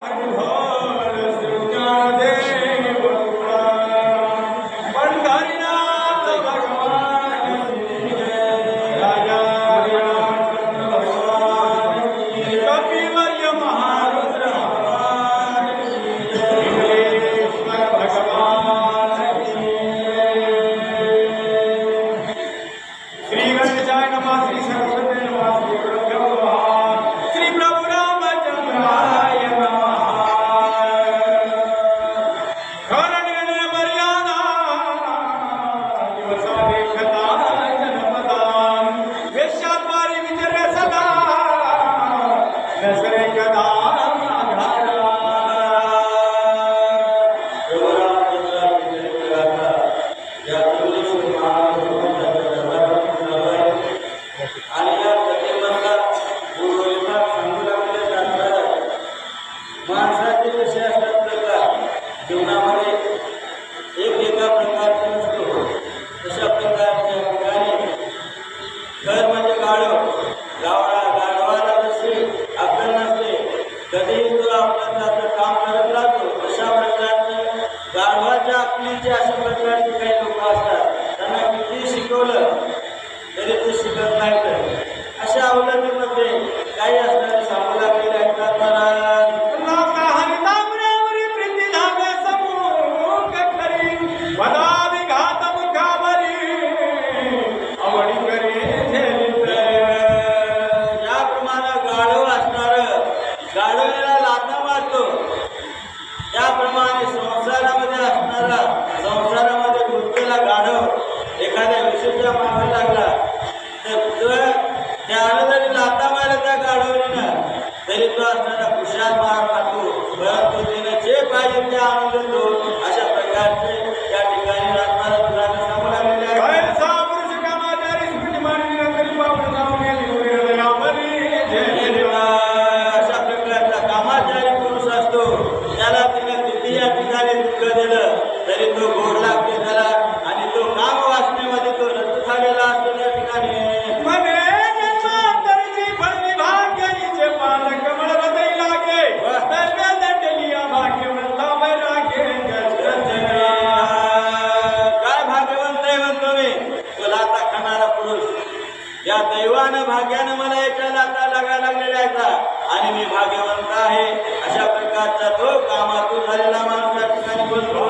I will मुलींचे असं प्रकारचे काही लोक असतात. त्यांना किती शिकवलं तरी ते शिकत नाही तर अशा अवलंबीमध्ये काही असतात भाग्यानं मला ऐकायला लाता लागायला लागलेल्या आहे का आणि मी भाग्यवंत आहे. अशा प्रकारचा तो कामातून झालेला ठिकाणी बोलतो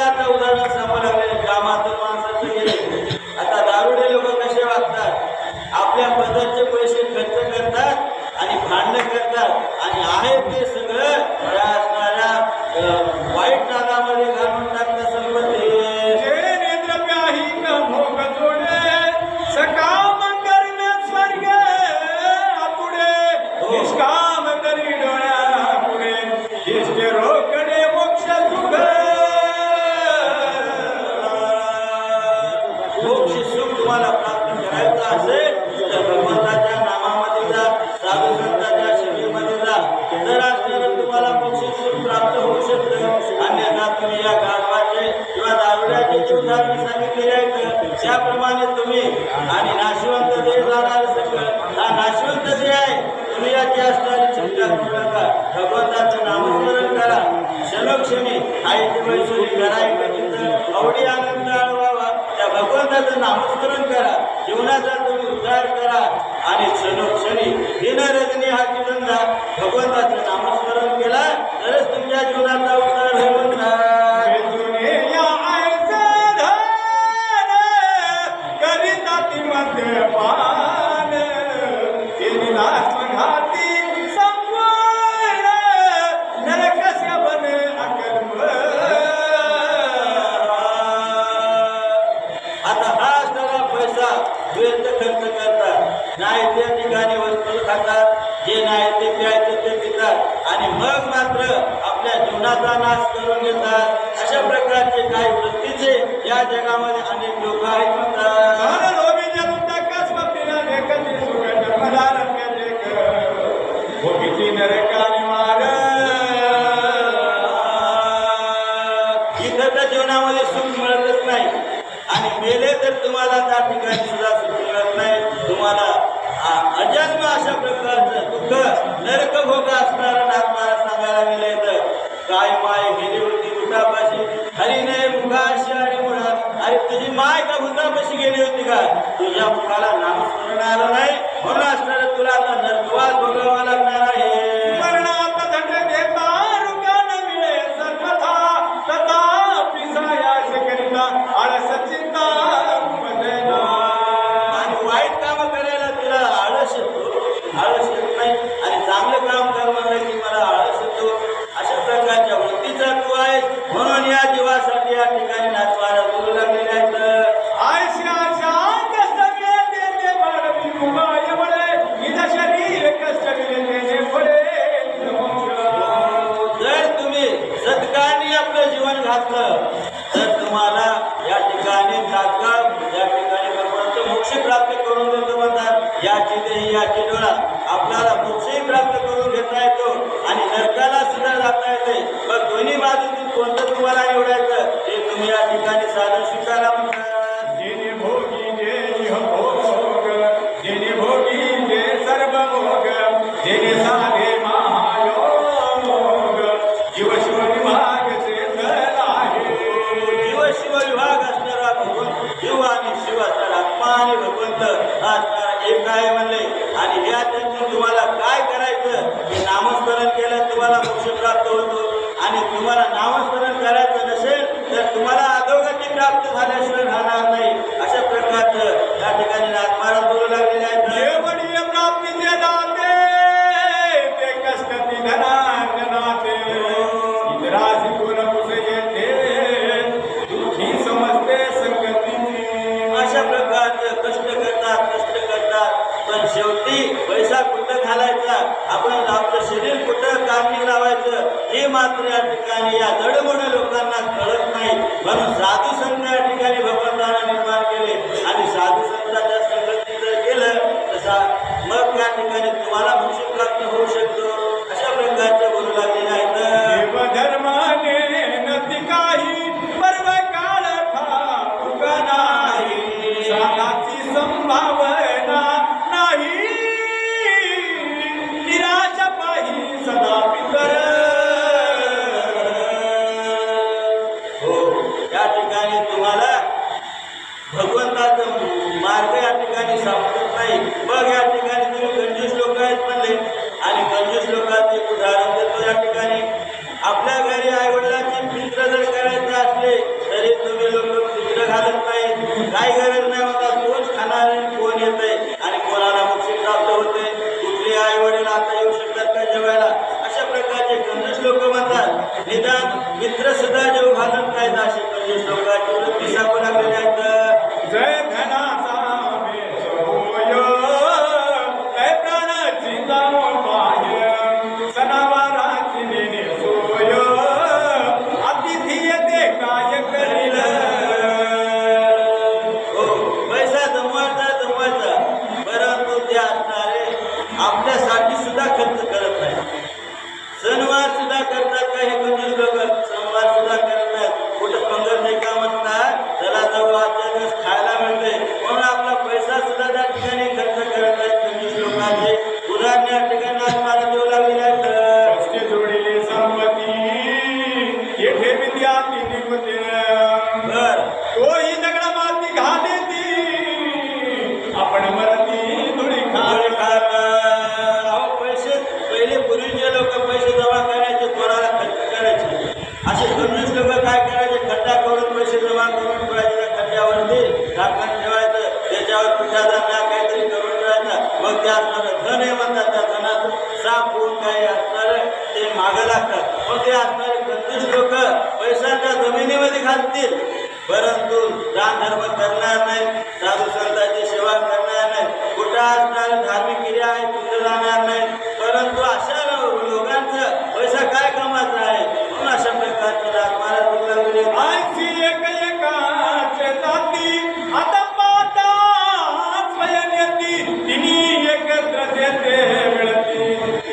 आता उदाहरण सांगू कामातून माणसाचं गेले. सांगितलेले त्याप्रमाणे तुम्ही आणि नाशिवंत जे जाणार हा नाशिवंत जे आहे तुम्ही या असणारी चिंता करू नका. भगवंताचं नामस्मरण करा. क्षणोक्षणी आई ती मैसूरी आवडी आनंद अनुभवा त्या भगवंताचं नामस्मरण करा. जीवनाचा तुम्ही उद्धार करा. आणि क्षणोक्षणी दिनरजनी हा जीवन भगवंताचं नामस्मरण केला तरच तुमच्या जीवनाचा जीवनामध्ये सुख मिळतच नाही. आणि मेले तर तुम्हाला त्या ठिकाणी सुद्धा सुख मिळत नाही. तुम्हाला अजन्म अशा प्रकारचं दुःख नरक भोग असणारं आत्माला सांगायला गेले तर काय माय गेली होती भूतापाशी? हरी नाही मुखाशी आणि मुळा अरे तुझी माय का भूतापाशी गेली होती का? तुझ्या मुखाला नामस्मरण आलं नाही. म्हणून असणार तुला आता नरकवास भोगावा लागणार मग ते असणारं धन आहे म्हणतात त्या धनातून साप होऊन काही असणार ते मागं लागतात. मग ते असणारे कंजूस लोक पैसा त्या जमिनीमध्ये घालतील. परंतु दान धर्म करणार नाही साधू संतांची सेवा करणार नाही कुठं असणार धार्मिक क्रिया आहे तिथं जाणार नाही. परंतु अशा लोकांचं पैसा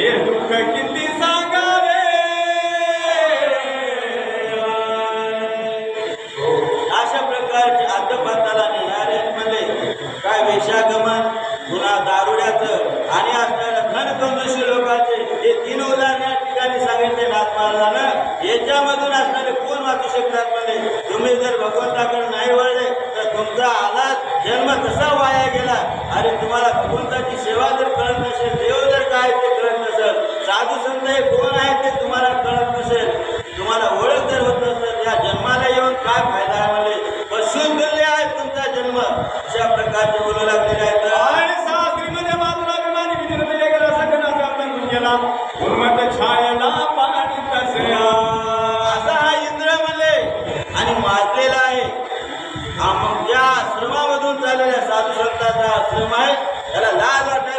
हे दुःख किती सांगावे? अशा प्रकारच्या आत्मपाताला निहाऱ्यांमध्ये म्हणजे काय वेशागमन गुन्हा दारुड्याचं आणि असणाऱ्या धनकंजशी लोकांचे हे तीन उदाहरण ठिकाणी सांगितले नाथ याच्यामधून असणारे कोण वाचू शकतात म्हणजे तुम्ही जर भगवंताकडे नाही वळले तर तुमचा आलाच जन्म कसा वाया गेला. आणि तुम्हाला भगवंताची सेवा जर करत नसेल देव जर काय साधू संत हे कोण आहे ते तुम्हाला कळत नसेल. तुम्हाला ओळख जर होत नसेल. या जन्माला येऊन काय फायदा आहे म्हणजे? पशुंगल्य आहे तुमचा जन्म. अशा प्रकारचे बोलू लागलेले आहेत. आणि सासरीमध्ये बाजूला विमानी विधीनं दिले गेला सगळ्यांचा अर्थ गेला उन्मत छायला पाणी तसया. असा हा इंद्र म्हणले. आणि माजलेला आहे. आश्रमामधून चाललेल्या साधू संतांचा आश्रम आहे. त्याला लाज वाटायला पाहिजे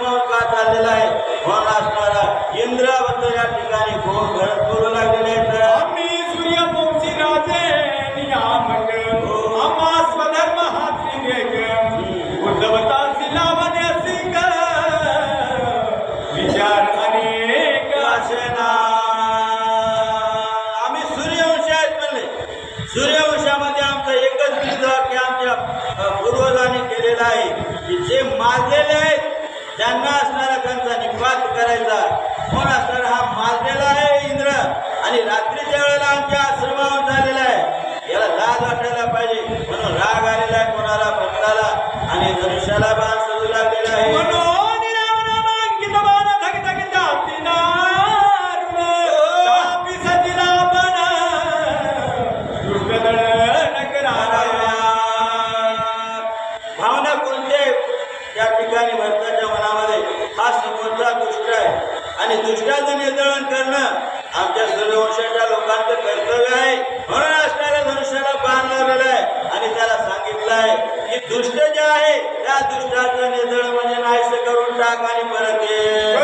का चाललेला आहे. म्हणून असणारा इंद्राबद्दल या ठिकाणी फोन घडत बोलू लागलेले आहेत. आम्ही सूर्यवंशी राजे नियामक आम्हा स्वधर्म हाती घेक उद्धवता सिलावने सिंग विचार अनेक वासना. आम्ही सूर्यवंशी आहेत म्हणले. सूर्यवंशामध्ये आमचं एकच बिंदू की आमच्या पूर्वजांनी केलेला आहे की जे माजलेले आहेत त्यांना असणारा त्यांचा निपात करायचा कोण असणारा हा मारलेला आहे इंद्र. आणि रात्रीच्या वेळेला आमच्या आश्रमावर झालेला आहे याला लाज वाटायला पाहिजे. म्हणून राग आलेला आहे कोणाला भक्ताला आणि धनुष्याला बाण सजू लागलेला आहे. आणि दुष्टाचं निर्दळन करणं आमच्या सूर्यवंशाच्या लोकांचं कर्तव्य आहे. म्हणून असणाऱ्या धनुष्याला बाण लावलेलं आहे. आणि त्याला सांगितलं आहे की दुष्ट जे आहे त्या दुष्टाचं निर्दळ म्हणजे नाहीस करून टाक आणि परत ये.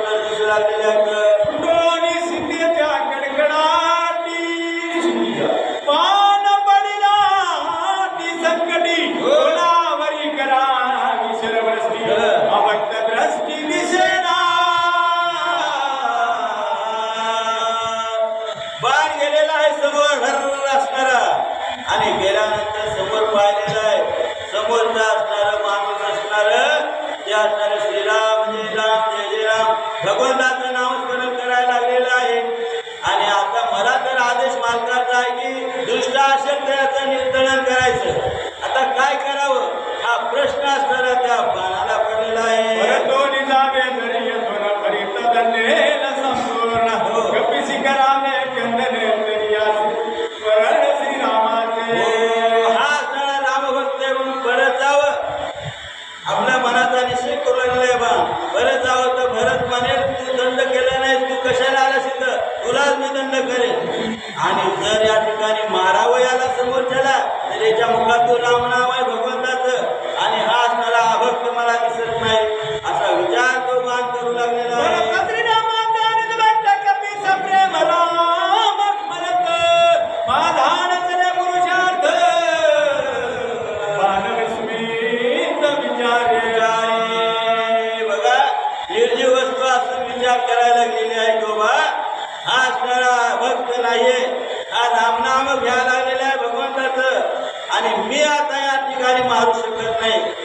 ठिकाणी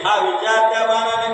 हा विचार त्या बाणाने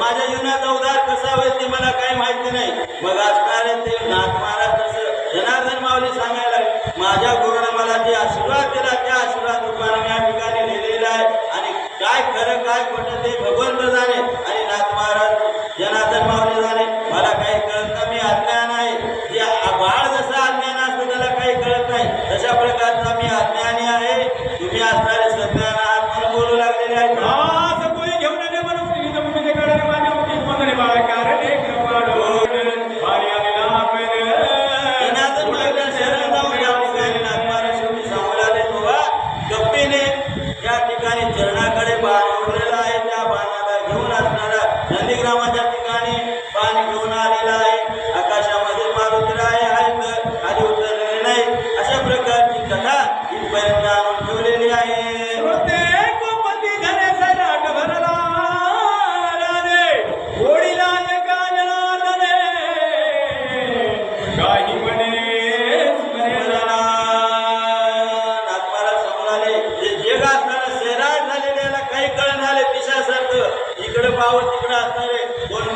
माझ्या जीवनाचा उदार कसा होईल ते मला काही माहिती नाही. मग आज काय ते नाथ महाराज कसं जनार्दन माऊली सांगायला माझ्या गुरुनं मला जे आशीर्वाद दिला त्या आशीर्वाद रूपाने मी या ठिकाणी लिहिलेला आहे. आणि काय खरं काय खोटं ते भगवंत जाणे. आणि नाथ महाराज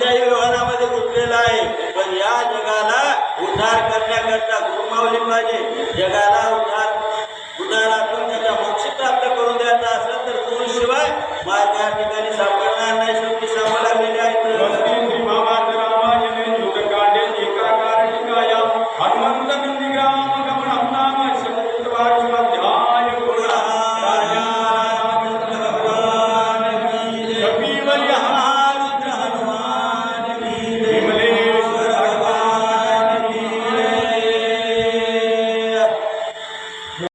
कोणत्याही व्यवहारामध्ये गुंतलेला आहे. पण या जगाला उद्धार करण्याकरता गुरुमावली पाहिजे. जगाला उद्धार उद्धारातून त्याचा मोक्ष प्राप्त करून द्यायचा असला तर गुरुशिवाय माझ्या ठिकाणी